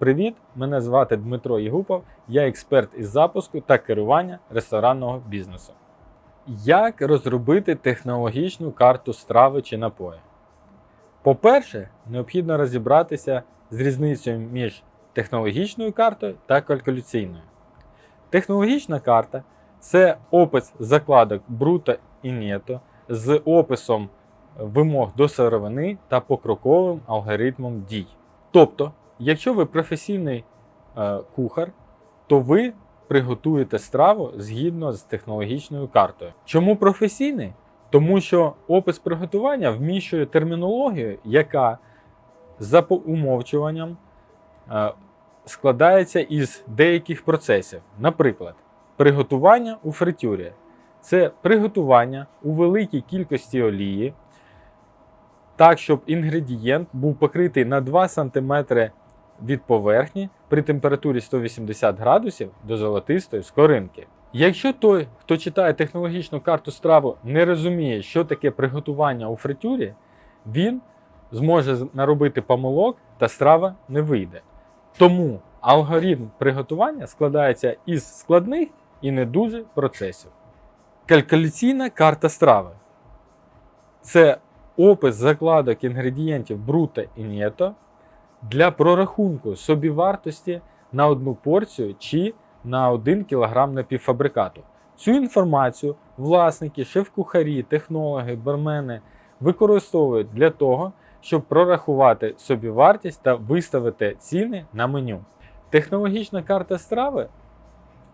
Привіт! Мене звати Дмитро Єгупов, я експерт із запуску та керування ресторанного бізнесу. Як розробити технологічну карту страви чи напою? По-перше, необхідно розібратися з різницею між технологічною картою та калькуляційною. Технологічна карта це опис закладок бруто і нето з описом вимог до сировини та покроковим алгоритмом дій. Тобто, якщо ви професійний е, кухар, то ви приготуєте страву згідно з технологічною картою. Чому професійний? Тому що опис приготування вміщує термінологію, яка за умовчуванням е, складається із деяких процесів. Наприклад, приготування у фритюрі це приготування у великій кількості олії, так, щоб інгредієнт був покритий на 2 см від поверхні при температурі 180 градусів до золотистої скоринки. Якщо той, хто читає технологічну карту страву, не розуміє, що таке приготування у фритюрі, він зможе наробити помилок та страва не вийде. Тому алгоритм приготування складається із складних і не дуже процесів. Калькуляційна карта страви це опис закладок інгредієнтів бруто і нето для прорахунку собівартості на одну порцію чи на 1 кг напівфабрикату. Цю інформацію власники, шеф-кухарі, технологи, бармени використовують для того, щоб прорахувати собівартість та виставити ціни на меню. Технологічна карта страви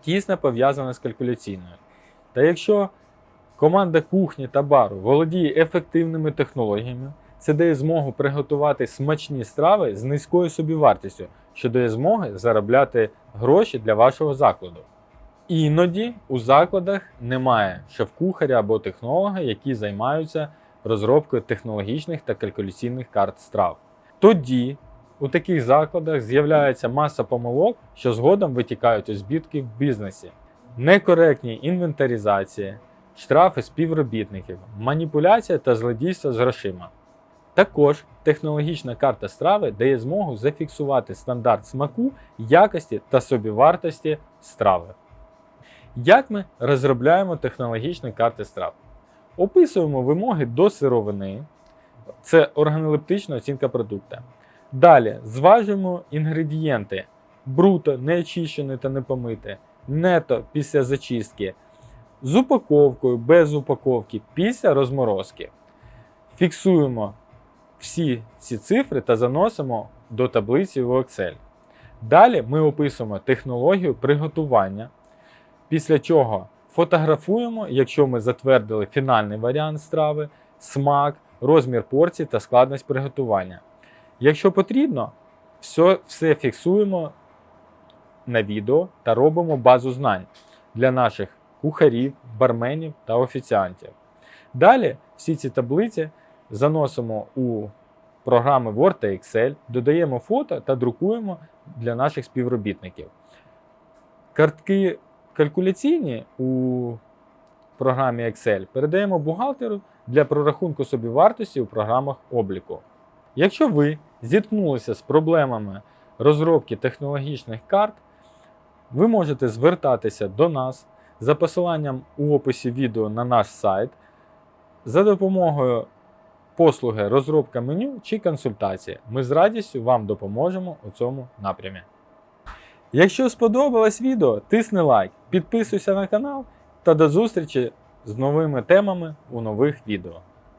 тісно пов'язана з калькуляційною. Та якщо команда кухні та бару володіє ефективними технологіями, це дає змогу приготувати смачні страви з низькою собівартістю, що дає змоги заробляти гроші для вашого закладу. Іноді у закладах немає шеф-кухаря або технолога, які займаються розробкою технологічних та калькуляційних карт страв. Тоді у таких закладах з'являється маса помилок, що згодом витікають у збитки в бізнесі, некоректні інвентаризації, штрафи співробітників, маніпуляція та злодійство з грошима. Також технологічна карта страви дає змогу зафіксувати стандарт смаку, якості та собівартості страви. Як ми розробляємо технологічні карти страв? Описуємо вимоги до сировини, це органолептична оцінка продукту. Далі зважуємо інгредієнти бруто, не очищене та не помите, нето після зачистки, з упаковкою, без упаковки, після розморозки. Фіксуємо всі ці цифри та заносимо до таблиці в Excel. Далі ми описуємо технологію приготування, після чого фотографуємо, якщо ми затвердили фінальний варіант страви, смак, розмір порції та складність приготування. Якщо потрібно, все, все фіксуємо на відео та робимо базу знань для наших кухарів, барменів та офіціантів. Далі всі ці таблиці заносимо у програми Word та Excel, додаємо фото та друкуємо для наших співробітників. Картки калькуляційні у програмі Excel передаємо бухгалтеру для прорахунку собівартості у програмах обліку. Якщо ви зіткнулися з проблемами розробки технологічних карт, ви можете звертатися до нас за посиланням у описі відео на наш сайт за допомогою послуги розробка меню чи консультації. Ми з радістю вам допоможемо у цьому напрямі. Якщо сподобалось відео, тисни лайк, підписуйся на канал та до зустрічі з новими темами у нових відео.